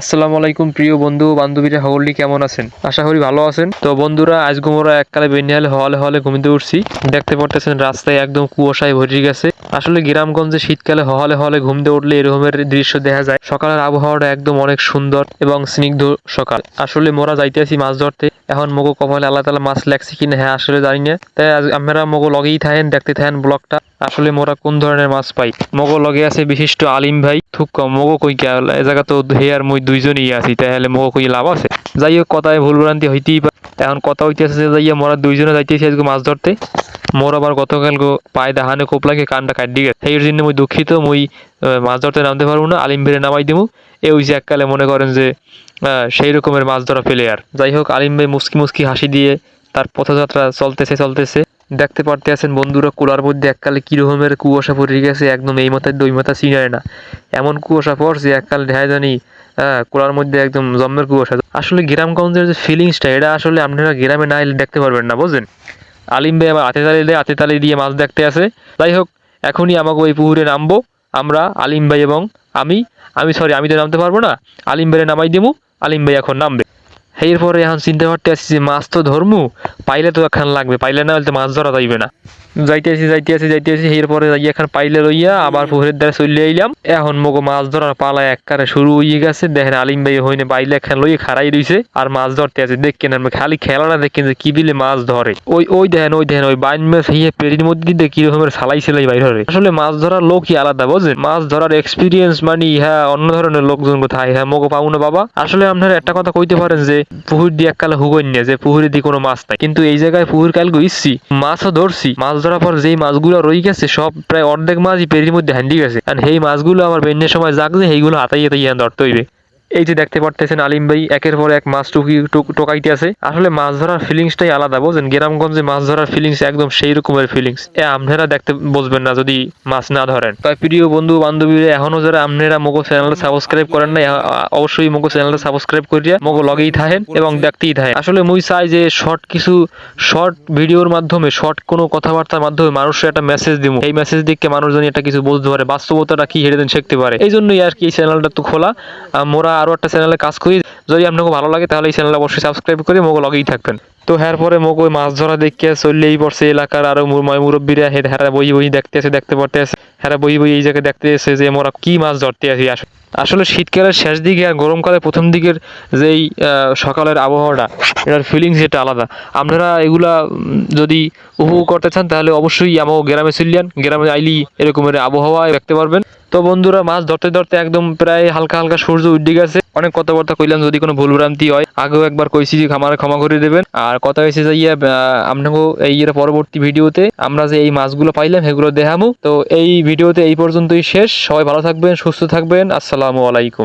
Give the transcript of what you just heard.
আসসালামু আলাইকুম প্রিয় বন্ধু বান্ধবীরা, সকলেই কেমন আছেন? আশা করি ভালো আছেন। তো বন্ধুরা, আজ গোমরা এককালে বেনিয়ালে হলে হলে ঘুমিতে উঠছি। দেখতে পারতেছেন রাস্তায় একদম কুয়াশায় ভরে গেছে। আসলে গ্রামগঞ্জে শীতকালে হলে হলে ঘুমতে উঠলে এরকমের দৃশ্য দেখা যায়। সকালের আবহাওয়াটা একদম অনেক সুন্দর এবং স্নিগ্ধ সকাল। আসলে মোরা যাইতে আছি মাছ ধরতে। এখন মগো কপালে আল্লাহ তালা মাছ লাগছে কিনা হ্যাঁ আসলে জানি না। তাই আমরা মগো লগেই থাকেন, দেখতে থাকেন ব্লগটা। আসলে মোরা কোন ধরনের মাছ পাই? মগো লগে আছে বিশিষ্ট আলিম ভাই। কম। মগো কই এ জায়গা তো হে আর মই দুইজনই আছি, তাহলে মগো কই লাভ আছে? যাই হোক কথায় ভুল ভ্রান্তি হইতেই পারে। এখন কথা হইতেছে যে যাইয়া মোরা দুইজনে যাইতেছি আজকে মাছ ধরতে। মোর আবার গতকাল পায়ে দাহানে কোপ লাগে, কানটা কাটি গেছে। সেই জন্য মুই দুঃখিত, মই মাছ ধরতে নামতে পারব না, আলিম বেড়ে নামাই দিমু। এ ওই যে এককালে মনে করেন যে সেই রকমের মাছ ধরা প্লেয়ার যাই হোক আলিম ভাই মুসকি মুসকি হাসি দিয়ে তার পথযাত্রা চলতেছে চলতেছে। দেখতে পারতে আছেন বন্ধুরা, কুলার মধ্যে এককালে কি রকমের কুয়াশা পড়ে গেছে, একদম এই মাথায় দুই মাথা চিনায় না। এমন কুয়াশা পড়ছে, এককালে দেখা জানি হ্যাঁ কুলার মধ্যে একদম জম্মের কুয়াশা। আসলে গ্রামগঞ্জের যে ফিলিংসটা এটা আসলে আপনারা গ্রামে না এলে দেখতে পারবেন না বুঝলেন আলিম ভাই আবার হাতে তালি দিয়ে, হাতে তালি দিয়ে মাছ দেখতে আসে। যাই হোক, এখনই আমাকে ওই পুকুরে নামবো, আমরা আলিম ভাই এবং আমি। আমি সরি আমি তো নামতে পারব না, আলিম ভাইয়ের নামাই দিমু, আলিম ভাই এখন নামবে। এরপরে এখন চিন্তা করতে আসছি যে মাছ তো ধরমু, পাইলে তো এখন লাগবে, পাইলে না হলে তো মাছ ধরা যাইবে না। যাইতে আসি যাইতে আসি যাইতে আসি এরপরে যাই এখন পাইলে লইয়া আবার পুকুরের দ্বারা চলে আইলাম। এখন মগো মাছ ধরার পালা এককারে শুরু হয়ে গেছে। দেখেন আলিম ভাই হইনে পাইলে এখন লইয়ে খাড়াই রইছে আর মাছ ধরতে আছে। দেখেন আমি খালি খেলাটা দেখেন যে কি বিলে মাছ ধরে। ওই ওই দেখেন ওই দেখেন, ওই বাইন মাছ হিয়ে পেরির মধ্যে দিয়ে কি রকমের সালাই সেলাই বাইর হরে আসলে মাছ ধরার লোকই আলাদা বুঝলেন মাছ ধরার এক্সপিরিয়েন্স মানে হ্যাঁ অন্য ধরনের লোকজন কোথায়? হ্যাঁ মগো পাবো না বাবা। আসলে আপনারা একটা কথা কইতে পারেন যে পুকুর দিয়ে এককালে হুগন যে পুকুরে দিয়ে কোনো মাছ নাই। কিন্তু এই জায়গায় পুকুর কাল গইছি মাছও ধরছি। মাছ ধরার পর যেই মাছগুলো রয়ে গেছে, সব প্রায় অর্ধেক মাছই পেরির মধ্যে হ্যান্ডি গেছে। আর সেই মাছগুলো আমার বেন্যের সময় জাগছে সেইগুলো হাতাই হাতাই ধরতে হইবে। এই যে দেখতে পারতেছেন আলিম ভাই, একের পর এক মাছ টুকি টুক- টোকাইতে আছে। আসলে মাছ ধরার ফিলিংসটাই আলাদা, বুঝেন? গ্রামগঞ্জে মাছ ধরার ফিলিংস একদম সেই রকমের ফিলিংস এ, আপনারা দেখতে বুঝবেন না যদি মাছ না ধরেন। তাই প্রিয় বন্ধু, বান্ধবীরা এখনও যারা আপনারা মগো চ্যানেলটা সাবস্ক্রাইব করেন না অবশ্যই মগো চ্যানেলটা সাবস্ক্রাইব করিয়া মগো লগেই থাকেন এবং দেখতেই থাকেন। আসলে মুই চাই যে শর্ট কিছু শর্ট ভিডিওর মাধ্যমে শর্ট কোনো কথাবার্তার মাধ্যমে মানুষের একটা মেসেজ দিব এই মেসেজ দিকে মানুষ জানি একটা কিছু বুঝতে পারে, বাস্তবতাটা কি হেরে দেন, শিখতে পারে। এই জন্যই আর কি এই চ্যানেলটা তো খোলা। মোরা আরও একটা চ্যানেলে কাজ করি। যদি আপনাকে ভালো লাগে, তাহলে এই চ্যানেলটা অবশ্যই সাবস্ক্রাইব করে মোগো লগেই থাকবেন। তো হ্যার পরে মোগো ওই মাছ ধরা দেখে চললেই পড়ছে এলাকার আরও মুরব্বীরা হে হ্যারা বই বই দেখতে আছে দেখতে পারতে আছে হ্যারা বই বই এই জায়গায় দেখতে এসে যে মোরা কি মাছ ধরতে আছি আস- আসলে শীতকালের শেষ দিকে আর গরমকালের প্রথম দিকের যেই সকালের আবহাওয়াটা, এটার ফিলিংস এটা আলাদা। আপনারা এগুলা যদি উপভোগ করতে চান, তাহলে অবশ্যই আমার গ্রামে চলিয়ান গ্রামে আইলি এরকমের আবহাওয়া দেখতে পারবেন। তো বন্ধুরা, মাছ ধরতে ধরতে একদম প্রায় হালকা হালকা সূর্য উঠে গেছে। অনেক কথাবার্তা কইলাম, যদি কোনো ভুল ভ্রান্তি হয়, আগেও একবার কইছি যে আমার ক্ষমা করে দেবেন। আর কথা হয়েছে যে ইয়ে আপনাকে এই এর পরবর্তী ভিডিওতে আমরা যে এই মাছগুলো পাইলাম, সেগুলো দেখামু। তো এই ভিডিওতে এই পর্যন্তই শেষ। সবাই ভালো থাকবেন, সুস্থ থাকবেন। আসসালামু আলাইকুম।